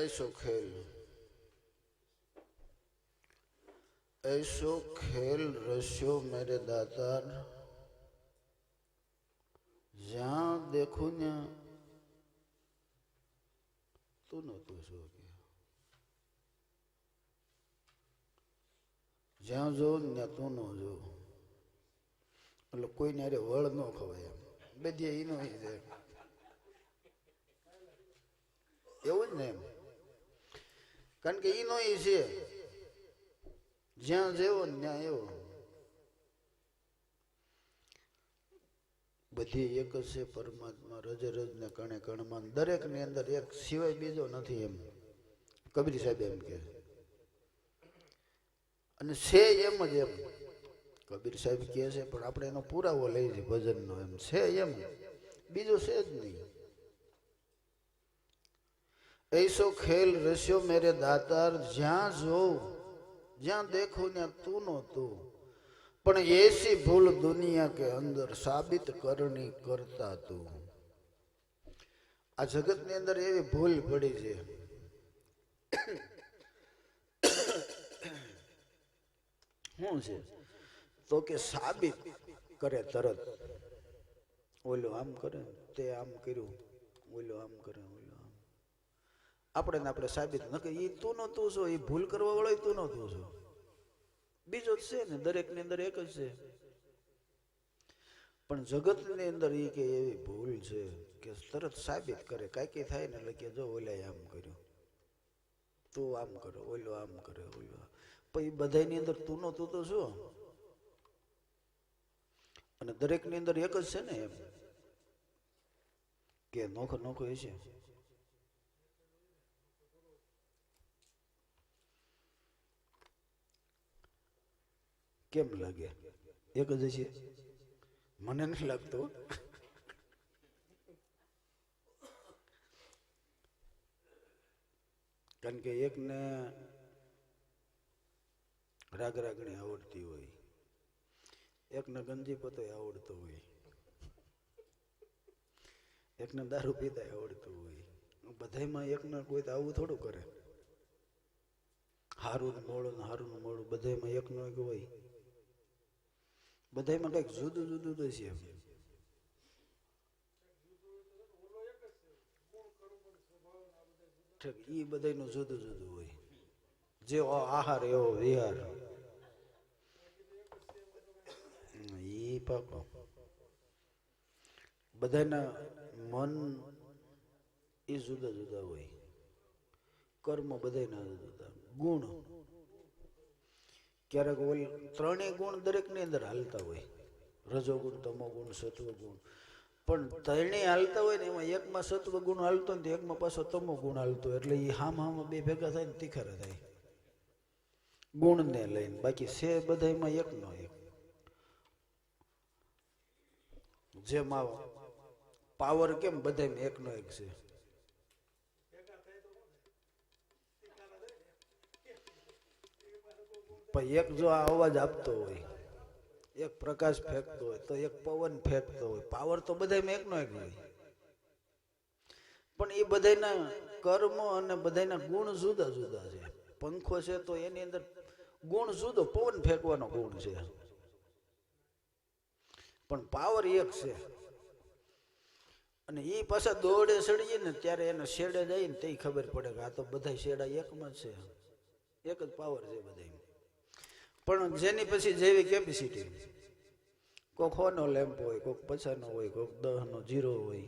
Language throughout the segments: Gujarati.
ऐसो खेल ऐसो खेल रस्यो मेरे दातार જ્યાં દેખું ને તું નહોતું શું કે જ્યાં જો ને તું ન જો એટલે કોઈને અરે વળ ન ખવાય એમ બધી એનો ઈ છે એવું જ ને એમ કારણ કે એનો એ છે. જ્યાં જેવો ત્યાં એવો. બધી એક જ છે પરમાત્મા, રજ રજ ને કણે કણમાં. દરેકની અંદર એક સિવાય બીજો નથી એમ. કબીર સાહેબ એમ કે. અને છે એમ જ એમ. કબીર સાહેબ કહે છે, પણ આપણે એનો પુરાવો લઈએ છીએ ભજનનો એમ. છે એમ. બીજું છે જ નહીં. એસો ખેલ રસ્યો મેરે દાતાર, જ્યાં જોઉં, જ્યાં દેખું ત્યાં તું નો પણ એસી ભૂલ દુનિયા કે અંદર સાબિત કરણી કરતા તું. આ જગતની અંદર એવી ભૂલ પડી છે. શું છે? તો કે સાબિત કરે તરત. ઓલો આમ કરે તે આમ કર્યું, ઓલો આમ કરે, ઓલો આપણે ને આપણે સાબિત ન એ તું નો તું છો એ ભૂલ કરવા વાળો તું નો તું છો. બીજો જ છે ને દરેકની અંદર એક જ છે. પણ જગતની અંદર એ કે એવી ભૂલ છે કે તરત સાબિત કરે. કાંઈ થાય ને એટલે કે જો ઓલે આમ કર્યું. તું આમ કરો ઓલો આમ કરે ઓલો પછી બધાની અંદર તું નો તું તો શું? અને દરેકની અંદર એક જ છે ને એમ. કે નોખો નોખો એ છે કેમ લાગે? એક જ છે મને નથી લાગતું. કારણ કે એકને રાગ રાગણી આવડતી હોય. એકને ગંજી પતો આવડતો હોય. એકને દારૂ પીતા આવડતું હોય. બધાયમાં એકને કોઈ તો આવું થોડું કરે. હારું મોડું હારું મોડું બધાયમાં એકનો એક હોય. બધાયમાં કંઈક જુદું જુદું તો છે એ ઈ બધાયનું જુદું જુદું હોય. જેવો આહાર, એવો વિહાર. ઈ પાકો. બધાના મન એ જુદા જુદા હોય. કર્મ બધાના જુદા. ગુણ. ક્યારેક ઓલ ત્રણેય ગુણ દરેકની અંદર હાલતા હોય. રજોગુણ તમોગુણ સત્વગુણ પણ ત્રણેય હાલતા હોય ને એમાં એકમાં સત્વ ગુણ હાલતો ને એકમાં પાછો તમો ગુણ હાલતો એટલે એ હામ હામ બે ભેગા થાય ને તીખરા થાય. ગુણને લઈને. બાકી છે બધાયમાં એકનો એક. જેમાં પાવર કેમ બધાયમાં એકનો એક છે. પણ એક જો આ અવાજ આપતો હોય, એક પ્રકાશ ફેંકતો હોય, તો એક પવન ફેંકતો હોય. પાવર તો બધાયમાં એકનો એક હોય. પણ એ બધાના કર્મ અને બધાયના ગુણ જુદા જુદા છે. પંખો છે તો એની અંદર ગુણ જુદો, પવન ફેંકવાનો ગુણ છે. પણ પાવર એક છે. અને એ પાછા દોડે, સડીએ ને ત્યારે એને શેડે જાય ને તે ખબર પડે કે આ તો બધા શેડા એકમાં જ છે. એક જ પાવર છે બધા પણ જેની પછી જેવી કેપેસિટી કોક હોનો લેમ્પ હોય, કોક પછાનો હોય, કોક દહનો જીરો હોય,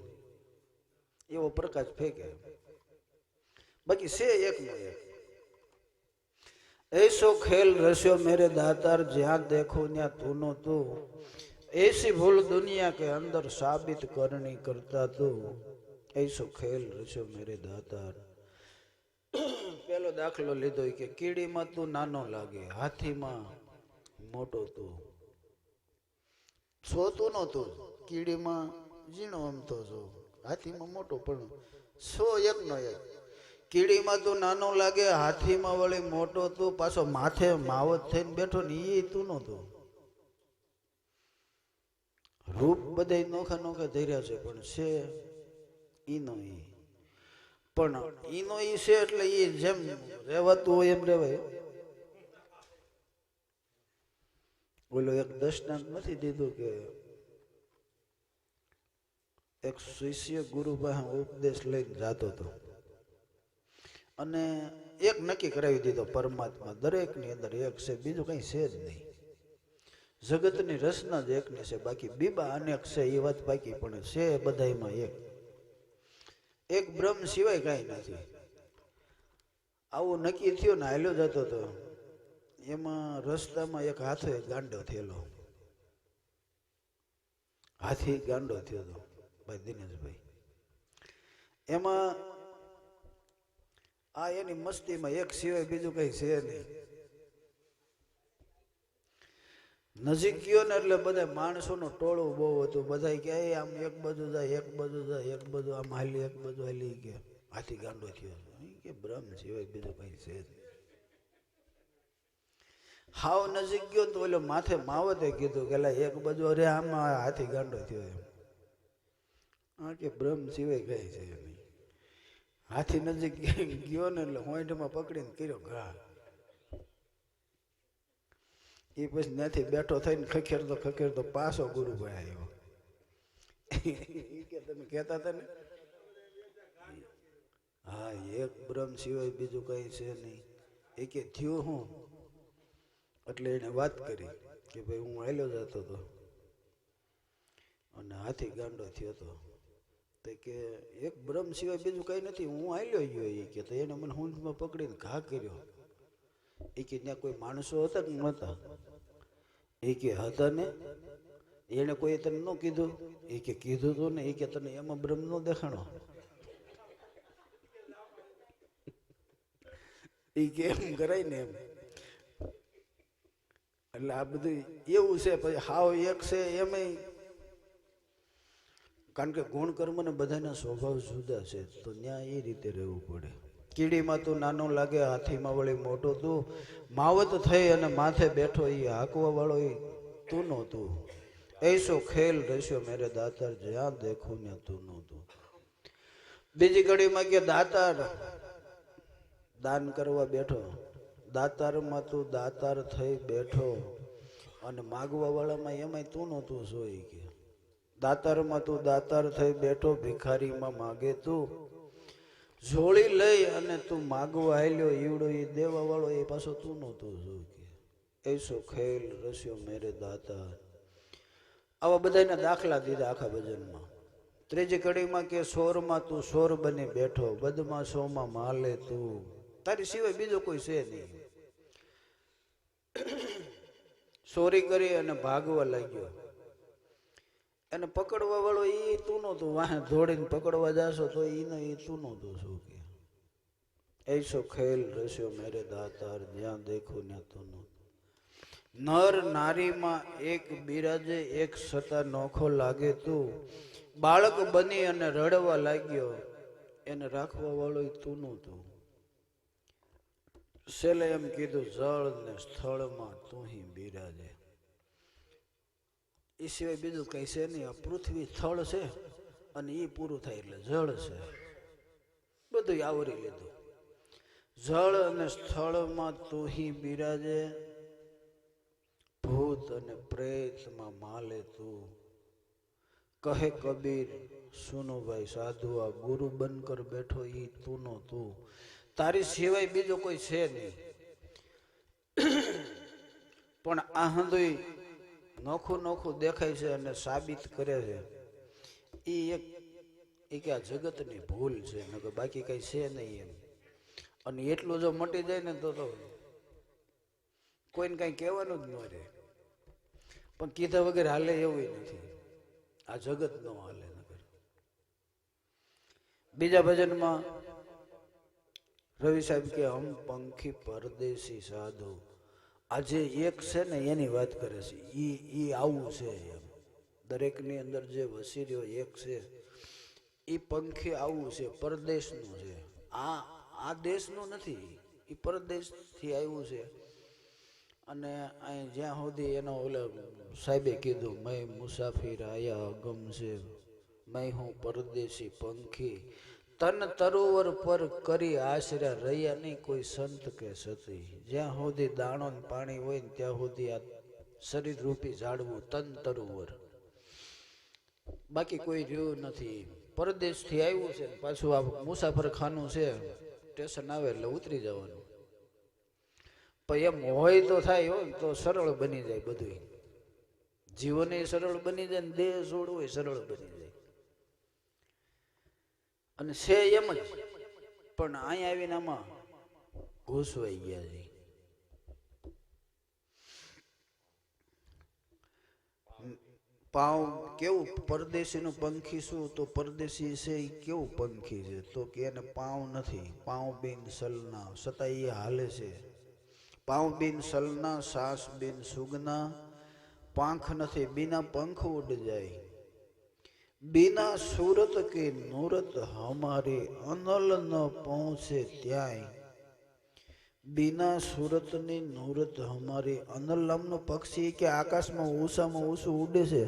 એવો પ્રકાશ ફેંકે. બાકી છે એકનો એક. એસો ખેલ રસ્યો મેરે દાતાર, જ્યાં દેખો ત્યાં તું તું. એસી ભૂલ દુનિયા કે અંદર સાબિત કરણી કરતા તું. એસો ખેલ રસ્યો મેરે દાતાર. પેલો દાખલો લીધો કે કીડીમાં તું નાનો લાગે, હાથીમાં મોટો તું છો તું નો તું કીડીમાં ઝીણો અમતો છો હાથીમાં મોટો પણ છો એકનો એક. કીડીમાં તો નાનો લાગે, હાથીમાં વળી મોટો તું, પાછો માથે માવત થઈને બેઠો ને એ તું નહોતો. રૂપ બધા નોખા નોખા ધર્યા છે, પણ છે ઈનો ઈ. પણ ઈનો ઈ છે એટલે એ જેમ રહેવાતું હોય એમ રહેવાય. ઓલો એક દર્શનાંત નથી દીધું કે એક શિષ્ય ગુરુ પાસે ઉપદેશ લઈને જતો હતો. અને એક નક્કી કરાવી દીધો પરમાત્મા, દરેકની અંદર એક છે, બીજું કંઈ છે જ નહીં. જગતની રચના જ એકની છે, બાકી બીબા અનેક છે એ વાત બાકી પણ છે બધાયમાં એક. એક બ્રહ્મ સિવાય કાંઈ નથી. આવું નક્કી થયું ને હાલ્યો જતો હતો. એમાં રસ્તામાં એક હાથો ગાંડો થયેલો. હાથી ગાંડો થયો હતો ભાઈ દિનેશભાઈ. એમાં આ એની મસ્તીમાં એક સિવાય બીજું કઈ છે નહીં. નજીક ગયો ને એટલે બધા માણસોનું ટોળું બહુ હતું. બધા કે આમ એક બાજુ જાય, એક બાજુ જાય, એક બાજુ, આમ હાલી, એક બાજુ હાલી. કે, હાથી ગાંડો થયો કે, બ્રહ્મ સિવાય બીજું કઈ છે નહીં. હાવ નજીક ગયો તો ઓલો માથે માવતે કીધું કે એક બાજુ અરે આમાં હાથી ગાંડો થયો એમ. આ કે બ્રહ્મ સિવાય કઈ છે નહીં. હાથી નજીક ગયો ને એટલે હોઈન્ટમાં પકડીને કર્યો ઘા. એ પછી ત્યાંથી બેઠો થઈને ખખેરતો ખખેરતો પાછો ગુરુભાઈ આવ્યો. કે તમે કહેતા હતા ને? હા, એક બ્રહ્મ સિવાય બીજું કઈ છે નહીં. એ કે થયું હું? એટલે એને વાત કરી કે ભાઈ હું આવેલો જતો હતો અને હાથી ગાંડો થયો હતો તો કે એક બ્રહ્મ સિવાય બીજું કઈ નથી, હું આવેલો ગયો એ કે તો એને મને હુંઠમાં પકડીને ઘા કર્યો. એ કે ત્યાં કોઈ માણસો હતા કે નહોતા? એ કે હતા ને. એને કોઈ તને ન કીધું? એ કે કીધું તું ને એ કે તને એમાં બ્રહ્મ નો દેખાણો. એ કે એમ કરાય ને એમ. એટલે આ બધું એવું છે, પછી હાવ એક છે એમય. કારણ કે ગુણ કર્મ ને બધાના સ્વભાવ જુદા છે, તો ત્યાં એ રીતે રહેવું પડે. કીડીમાં તું નાનો લાગે, હાથીમાં વળી મોટો તું. માવત થઈ અને માથે બેઠો એ હાંકવા વાળો એ તું નહોતું એસો ખેલ રસ્યો મેરે દાતાર, જ્યાં દેખું ને તું. નહોતું બીજી ઘડીમાં કે દાતાર, દાન કરવા બેઠો. દાતારમાં તું દાતાર થઈ બેઠો. અને માગવાવાળામાં એમાંય તું નહોતું સોઈ કે. દાતારમાં તું દાતાર થઈ બેઠો, ભિખારીમાં માગે તું. જોડી લઈ અને તું માગવા આલ્યો ઈવડો એ દેવા વાળો એ પાછો તું નહોતું શું કે. એસો ખેલ રસ્યો મેરે દાતા. આવા બધાના દાખલા દીધા આખા ભજનમાં. ત્રીજી કડીમાં કે સોરમાં તું સોર બની બેઠો બદમાં સોમાં માલે તું. તારી સિવાય બીજો કોઈ છે નહીં. ચોરી કરી અને ભાગવા લાગ્યો. એને પકડવા વાળો એ તું નહોતું વાહે, દોડીને પકડવા જાશો તો એને એ તું નહોતું શું કે? એસો ખેલ રસ્યો મેરે દાતાર, જ્યાં દેખો ત્યાં તું નહોતું નર નારીમાં એક બિરાજે, એક સતા નોખો લાગે તું. બાળક બની અને રડવા લાગ્યો. એને રાખવા વાળો તું નહોતું છેલ્લે એમ કીધું, જળ ને સ્થળમાં તું બિરાજે એ સિવાય બીજું કઈ છે નહીં. આ પૃથ્વી સ્થળ છે અને એ પૂરું થાય એટલે જળ છે. બધું આવરી લીધું. જળ અને સ્થળમાં તું બિરાજે ભૂત અને પ્રેતમાં માલે તું. કહે કબીર, સુનો ભાઈ, સાધુ આ ગુરુ બનકર બેઠો એ તું નો તું. તારી સિવાય બીજો કોઈ છે નહીં. પણ આ હંદુય નોખું નોખું દેખાય છે અને સાબિત કરે છે. એ એક એ કે આ જગતની ભૂલ છે. કે બાકી કઈ છે નહીં એમ. અને એટલું જો મટી જાય ને તો તો કોઈને કઈ કહેવાનું જ ન રહે. પણ કીધા વગર હાલે એવું નથી. આ જગત ન હાલે નગર બીજા ભજનમાં રવિ સાહેબ કે, હમ પંખી પરદેશી સાધુ. આજે એક છે ને એની વાત કરે છે, ઈ ઈ આવું છે એમ. દરેકની અંદર જે વસી રહ્યો એક છે એ પંખી આવું છે, પરદેશનું છે. આ આ દેશનું નથી એ પરદેશથી આવ્યું છે. અને અહીં જ્યાં સુધી એનો ઓલા સાહેબે કીધું મેં મુસાફિર આયા અગમ છે મેં હું પરદેશી પંખી. તન તરોવર પર કરી આશરે રહ્યા નહીં કોઈ સંત કે સતી. જ્યાં સુધી દાણો પાણી હોય ને ત્યાં સુધી આ શરીર રૂપી ઝાડવું તન તરોવર. બાકી કોઈ રહ્યું નથી. પરદેશથી આવ્યું છે પાછું આ મુસાફર ખાનું છે, સ્ટેશન આવે એટલે ઉતરી જવાનું. પણ એમ હોય તો થાય હોય તો સરળ બની જાય બધું જીવન એ સરળ બની જાય ને દેહ છોડવો સરળ બની જાય. અને છે એમ જ. પણ અહીંયા આવીને આમાં ઘૂસવાઈ ગયા છે. પાવ કેવું પરદેશીનું પંખી શું? તો પરદેશી છે એ કેવું પંખી છે? તો કે એને પાવ નથી. પાવ બિન સલના. છતાં એ હાલે છે. પાવ બિન સલના, સાસ બિન સુગના. પાંખ નથી. બિના પંખ ઉડ જાય બિના સુરત કે નૂરત હમારે અનલ ન પહોંચે ત્યાંય. બિના સુરતની નૂરત હમારી અનલ નામનો પક્ષી કે આકાશમાં ઓછામાં ઓછું ઉડે છે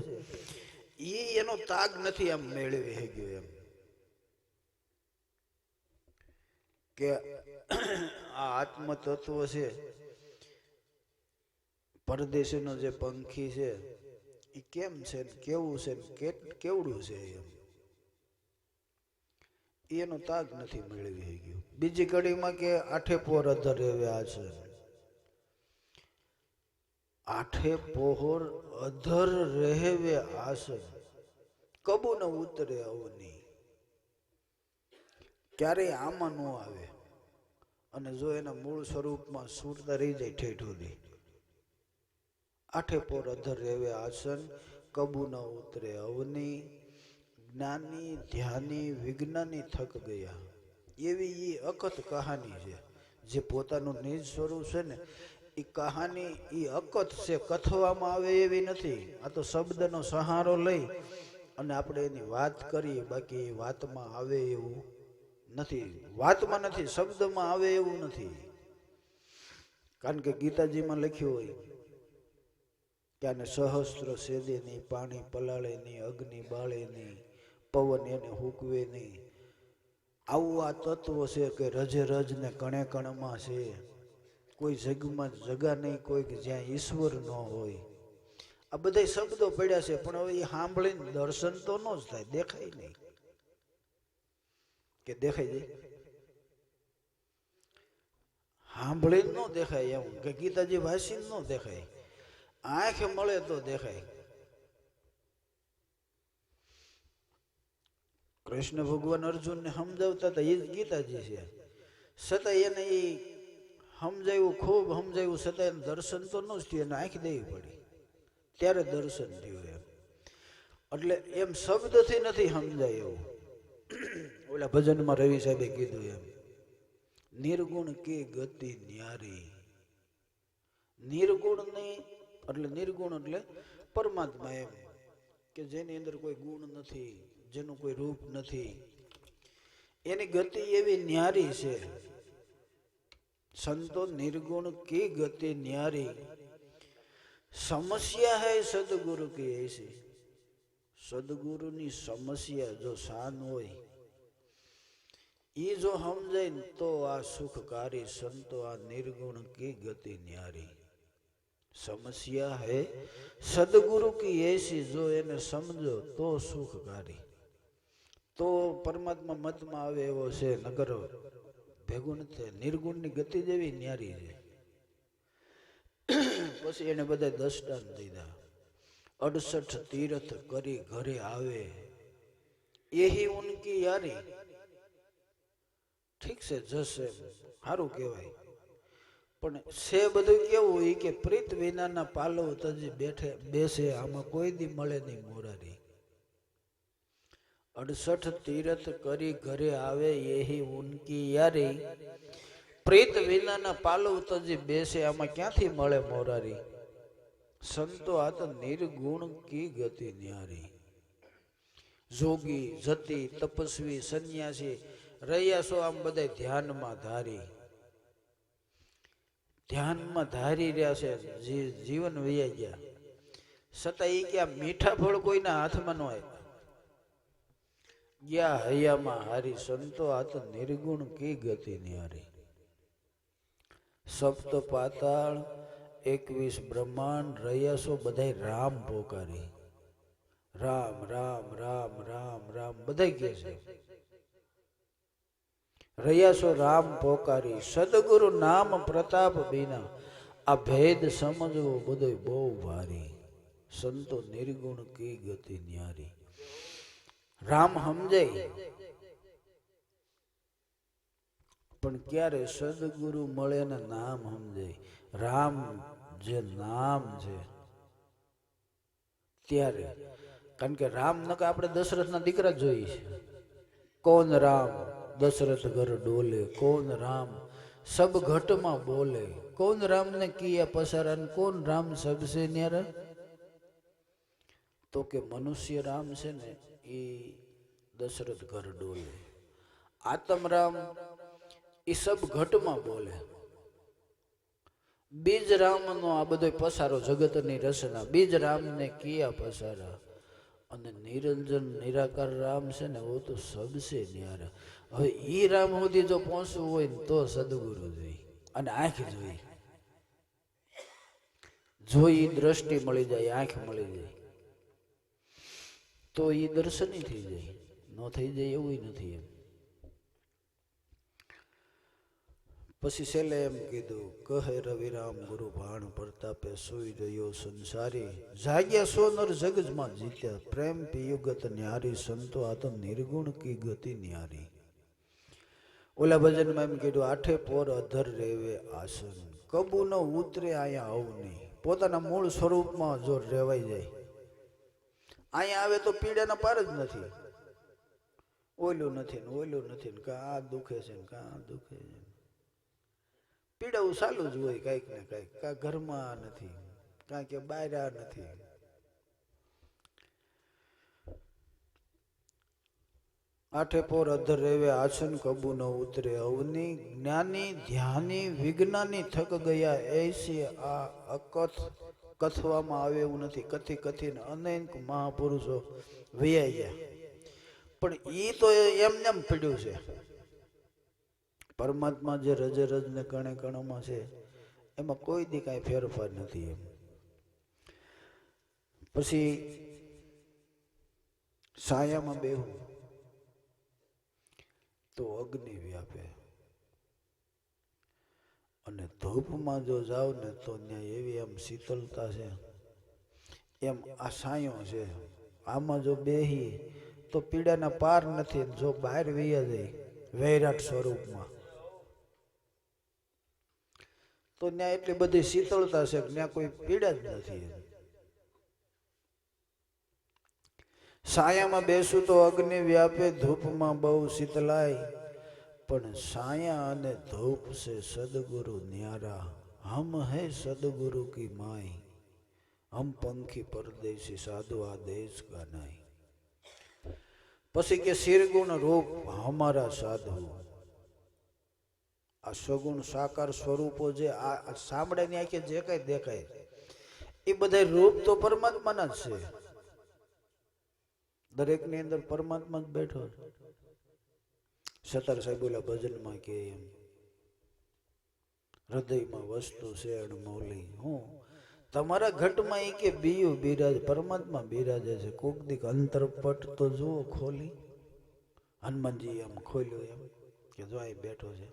એ એનો તાગ નથી આમ મેળવી ગયો એમ. કે આ આત્મ તત્વ છે, પરદેશીનો જે પંખી છે એ કેમ છે કેવું છે કેવડું છે એમ એનો તાગ નથી મેળવી ગયો બીજી કડીમાં કે આઠે પોર અધર આવ્યા છે આઠે પોહર અધર રહેવે આસન કબુ ન ઉતરે અવની ક્યારેય આમાં ન આવે અને જો એના મૂળ સ્વરૂપમાં સુરતા રહી જાય ઠેઠ સુધી આઠે પોર અધર રહેવે આસન કબુ ન ઉતરે અવની, જ્ઞાની, ધ્યાની, વિજ્ઞાની થક ગયા. એવી એ અકથ કહાની છે, જે પોતાનું નિજ સ્વરૂપ છે ને એ કહાની એ અકથ છે, કથવામાં આવે એવી નથી. આ તો શબ્દનો સહારો લઈ અને આપણે એની વાત કરીએ, બાકી એ વાતમાં આવે એવું નથી. વાતમાં નથી, શબ્દમાં આવે એવું નથી. કારણ કે ગીતાજીમાં લખ્યું હોય કે સહસ્ત્ર સેદે નહીં, પાણી પલાળે નહીં, અગ્નિ બાળે નહીં, પવન એને હૂકવે નહીં. આવું આ તત્વ છે કે રજે રજ ને કણે કણમાં છે. કોઈ જગમાં જગા નહીં કોઈ જ્યાં ઈશ્વર ન હોય. આ બધા શબ્દો પડ્યા છે, પણ હવે એ સાંભળીને દર્શન તો ન જ થાય, દેખાય નહીં. કે દેખાય જાય સાંભળીને ન દેખાય એમ, કે ગીતાજી વાંચીને ન દેખાય. આંખ મળે તો દેખાય. કૃષ્ણ ભગવાન અર્જુનને સમજાવતા હતા એ જ ગીતાજી છે. છતાં એને એ સમજાયું, ખૂબ સમજાવ્યું છતાં એને દર્શન તો ન જ થયું, એને આંખ દેવી પડી. ત્યારે દર્શન થયું એમ. એટલે એમ શબ્દથી નથી સમજાય એવું. ઓલા ભજનમાં રવિ સાહેબે કીધું એમ, નિર્ગુણ કે ગતિ ન્યારી? નિર્ગુણની એટલે નિર્ગુણ એટલે પરમાત્મા એમ, કે જેની અંદર કોઈ ગુણ નથી, જેનું કોઈ રૂપ નથી. એની ગતિ એવી ન્યારી છે. સંતો નિર્ગુણ કી ગતિ ન્યારી? સમસ્યા હૈ સદગુરુ કી એસી? સદગુરુની સમસ્યા જો શાન હોય એ જો સમજાય તો આ સુખકારી સંતો આ નિર્ગુણ કી ગતિ ન્યારી. સમસ્યા હૈ? સદગુરુ કી એસી જો એને સમજો તો સુખકારી તો પરમાત્મા મતમાં આવે એવો છે નગર ભેગું નથી નિર્ગુણની ગતિ જેવી ન્યારી છે. પછી એને બધા દસડાન દીધા. અડસઠ તીર્થ કરી ઘરે આવે. એહી ઉનકી યારી. ઠીક છે, જશે. સારું કહેવાય. પણ છે બધું કેવું એ કે પ્રીત વિનાના પાલવ તજી બેઠે, બેસે, આમાં કોઈ દી મળે નહીં મોરારી. અડસઠ તીરથ કરી ઘરે આવે એહી ઉનકી યારી. પ્રીત વિનાના પાલવ તજી બેસે, આમાં ક્યાંથી મળે મોરારી? સંતો આ તો નિર્ગુણ કી ગતિ ન્યારી. જોગી, જતી, તપસ્વી, સંન્યાસી, રહ્યા છો આમ બધા ધ્યાનમાં ધારી. ધ્યાનમાં ધારી રહ્યા છે જીવન વૈયા ગયા. છતાં એ કે મીઠા ફળ કોઈના હાથમાં ન આવ્યા ગયા હૈયામાં હારી સંતો આ તો નિર્ગુણ કી ગતિ નિહારી સપ્ત પાતાળ, એકવીસ બ્રહ્માંડ રૈયાસો બધાય રામ પોકારી. રામ રામ રામ રામ રામ બધા કહે છે. રયાસો રામ પોકારી, સદગુરુ નામ પ્રતાપ બીના. આ ભેદ સમજવો બધો બહુ ભારી. સંતો નિર્ગુણ કી ગતિ ન્યારી. રામ સમજાય પણ ક્યારે સદગુરુ મળે ને નામ સમજાય રામ જે નામ છે, ત્યારે. કારણ કે રામ નકા આપણે દશરથના દીકરા જોઈએ છે. કોણ રામ? દશરથ ઘર ડોલે, કોણ રામ? સબ ઘટમાં બોલે, કોણ રામ ને કિયા પસારા ને કોણ રામ સબસે ન્યારા? તો કે મનુષ્ય રામ છે ને એ દશરથ ઘર ડોલે. આતમ રામ એ સબ ઘટમાં બોલે. બીજ રામનો આ બધો પસારો જગતની રચના, બીજ રામને કિયા પસારા. અને નિરંજન, નિરાકાર રામ છે ને ઓ તો સબસે ન્યારા. હવે ઈ રામ સુધી જો પહોંચવું હોય તો સદગુરુ જોઈ અને આંખ જોઈ જોઈ દ્રષ્ટિ મળી જાય, આંખ મળી જાય, તો એ દર્શની થઈ જાય. ન થઈ જાય એવું નથી એમ. પછી છેલ્લે એમ કીધું, કહે રવિરામ, ગુરુ ભાણ પ્રતાપે સુઈ ગયો સંસારી. જાગ્યા સોનર જગજમાં જીત્યા. પ્રેમ પિયુગત ન્યારી, સંતો આ તો નિર્ગુણ કી ગતિ ન્યારી. ઓલા ભજનમાં એમ કીધું, આઠે પોર અધર રેવે આસન. કબુ ન ઉતરે અહીંયા આવું નહીં. પોતાના મૂળ સ્વરૂપમાં જો રેવાઈ જાય. અહીંયા આવે તો પીડાના પાર જ નથી. ઓલું નથી ને ઓલું નથી ને કાં આ દુખે છે ને કાં આ દુખે છે પીડાવું ચાલુ જ હોય કાંઈક ને કાંઈક. કાં ઘરમાં નથી. કાં કે બહાર નથી. આઠે પોર અધર રેવે આસન કબુ ન ઉતરે. અવની જ્ઞાની, ધ્યાની, વિજ્ઞાની થક ગયા. એસી આ અકથ કથવામાં આવે એવું નથી. કથી કથીને અનેક મહાપુરુષો વૈયા ગયા. પણ એ તો એમને એમ પીડ્યું છે. પરમાત્મા જે રજે રજ ને કણે કણોમાં છે, એમાં કોઈ દી કાંઈ ફેરફાર નથી એમ. પછી સાયામાં બેહું. તો અગ્નિ વ્યાપે. અને ધૂપમાં જો જાઓ ને તો ત્યાં એવી એમ શીતળતા છે. એમ આ સાયો છે. આમાં જો બેહી તો પીડાના પાર નથી જો બહાર વૈયા જાય વૈરાટ સ્વરૂપમાં. તો ત્યાં એટલી બધી શીતળતા છે ત્યાં કોઈ પીડા જ નથી સાયામાં બેસું તો અગ્નિ વ્યાપે, ધૂપમાં બહુ શીતલાય. પણ સાયા અને ધૂપ છે સદગુરુ ન્યારા. હમ હે સદગુરુ કી માય હમ પંખી પરદેશી સાધુ આ દેશ કા નહીં. પછી કે શિરગુણ રૂપ હમારા સાધુ. આ સગુણ સાકાર સ્વરૂપો જે આ સાંભળે ની આંખે જે કઈ દેખાય. એ બધા રૂપ તો પરમાત્માના જ છે. દરેકની અંદર પરમાત્મા જ બેઠો છે. સતર સાહેબ ઓલા ભજનમાં કે એમ. હૃદયમાં વસ્તુ છે અણમોલી હું, તમારા ઘટમાં એ કે બીયું બિરાજ, પરમાત્મા બિરાજે છે. કોક દીક અંતરપટ તો જુઓ ખોલી. હનુમાનજી એમ ખોલ્યું એમ, કે જો અહીં બેઠો છે.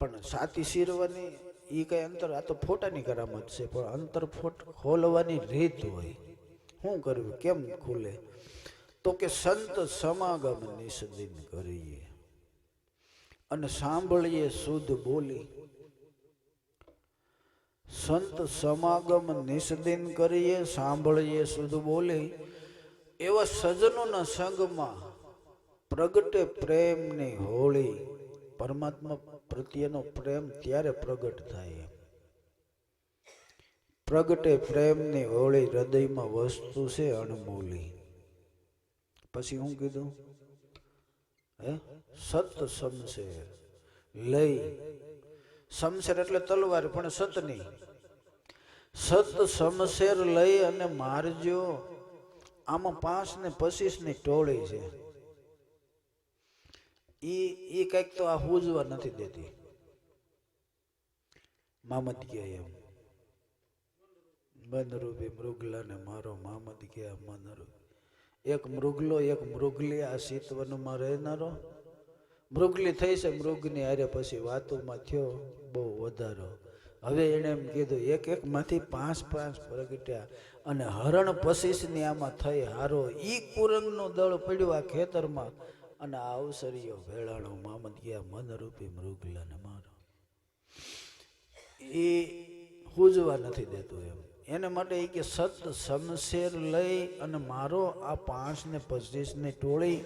પણ સાતી શીરવાની એ કઈ અંતર, આ તો ફોટાની કરામત છે, પણ અંતર ફોટ ખોલવાની રીત હોય. શું કરવું કેમ ખુલે? તો કે સંત સમાગમ નિષદિન કરીએ. અને સાંભળીએ શુદ્ધ બોલી. સંત સમાગમ નિષદિન કરીએ, સાંભળીએ શુદ્ધ બોલી. એવા સજનોના સંગમાં પ્રગટે પ્રેમની હોળી. પરમાત્મા પ્રત્યેનો પ્રેમ ત્યારે પ્રગટ થાય. પ્રગટે પ્રેમની હોળી હૃદયમાં વસ્તુ છે અણમોલી. પછી હું કીધું, હે, સત સમશેર લઈ. સમશેર એટલે તલવાર, પણ સતની. સત સમશેર લઈ અને મારજો. આમાં પાંચ ને પચીસની ટોળી છે. ઈ ઈ કંઈક તો આ હુજવા નથી દેતી. મામત કહે એમ. બંધરૂપી મૃગલાને મારો મામદ ગયા મનરૂપ. એક મૃગલો એક મૃગલી આ શીતવનમાં રહેનારો. મૃગલી થઈ છે, મૃગની હારે પછી વાતોમાં થયો બહુ વધારો. હવે એણે એમ કીધું, એક એક માંથી પાંચ પાંચ પ્રગટ્યા અને હરણ પચીસની આમાં થઈ હારો. ઈ કુરંગનો દળ પડ્યો આ ખેતરમાં. અને આ અવસરીઓ ભેળાણો મામદ ગયા મનરૂપી મૃગલાને મારો. એ હુજવા નથી દેતું એમ. એને માટે એ કે, સત શમશેર લઈ અને મારો આ પાંચ ને પચીસની ટોળી.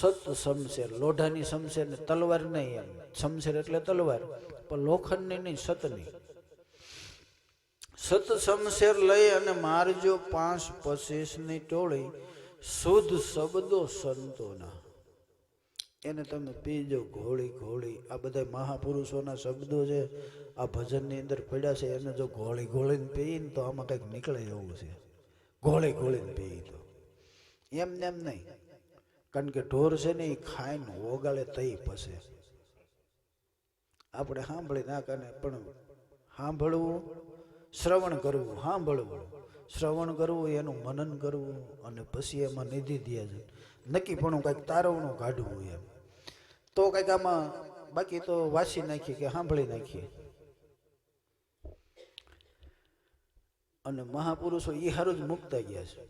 સત શમશેર, લોઢાની શમશેર ને તલવાર નહીં એમ. શમશેર એટલે તલવાર, પણ લોખંડની નહીં, સતની. સત શમશેર લઈ અને મારજો પાંચ પચીસની ટોળી. શુદ્ધ શબ્દો સંતોના. એને તમે પીજો, ઘોળી ઘોળી. આ બધા મહાપુરુષોના શબ્દો છે. આ ભજનની અંદર પડ્યા છે. એને જો ઘોળી, ઘોળીને પીને તો આમાં કંઈક નીકળે એવું છે. ઘોળી, ઘોળીને પી તો. એમ ને એમ નહીં. કારણ કે ઢોર છે ને એ ખાઈને ઓગાળે તઈ પસે. આપણે સાંભળી ના કાને, પણ સાંભળવું શ્રવણ કરવું સાંભળવું શ્રવણ કરવું, એનું મનન કરવું અને પછી એમાં નિધિ દે છે. નક્કી પણ કંઈક તારવણું કાઢવું એમ. તો કંઈક આમાં બાકી તો વાંચી નાખીએ કે સાંભળી નાખીએ. અને મહાપુરુષો એ હારું જ મુકતા ગયા છે.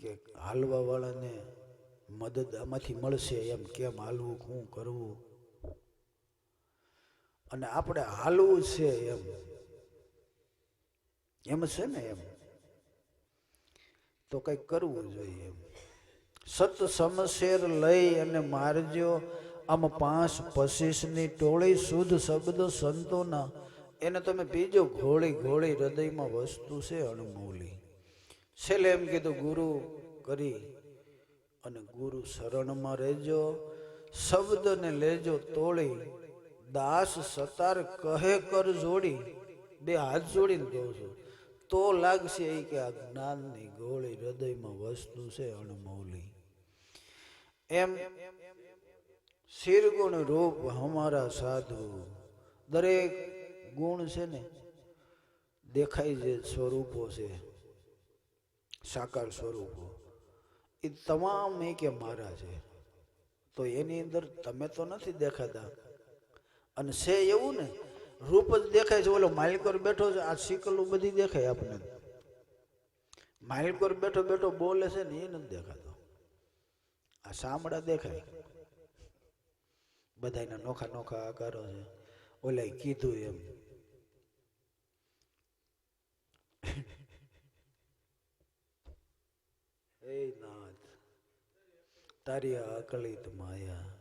કે હાલવા વાળાને મદદ આમાંથી મળશે એમ કેમ હાલવું, શું કરવું? અને આપણે હાલવું છે એમ. એમ છે ને એમ. તો કંઈક કરવું જોઈએ સત સમશેર લઈ અને મારજો. આમ પાંચ પચીસની ટોળી શુદ્ધ શબ્દ સંતોના એને તમે પીજો, ઘોળી ઘોળી હૃદયમાં વસ્તુ છે અણમૂલી. છેલ્લે એમ કીધું, ગુરુ, કરી અને ગુરુ શરણમાં રહેજો. શબ્દને લેજો તોળી. દાસ સતાર કહે કર જોડી. બે હાથ જોડીને કહું છું. તો લાગશે એ કે આ જ્ઞાનની ગોળી હૃદયમાં વસ્તુ છે અણમૌલી. એમ શિરગુણ રૂપ હમારા સાધુ. દરેક ગુણ છે ને, દેખાય જે સ્વરૂપો છે, સાકાર સ્વરૂપો. એ તમામ એ કે મારા છે. તો એની અંદર તમે તો નથી દેખાતા. અને છે એવું ને રૂપ જ દેખાય છે. ઓલો માલકોર બેઠો છે. આ સિકલું બધી દેખાય આપણને. માલકોર બેઠો બેઠો બોલે છે ને એ નથી દેખાતો. આ સામડા દેખાય. બધાના નોખા નોખા આકારો છે. ઓલા કીધું એમ. એ નાથ, તારી અકલિત માયા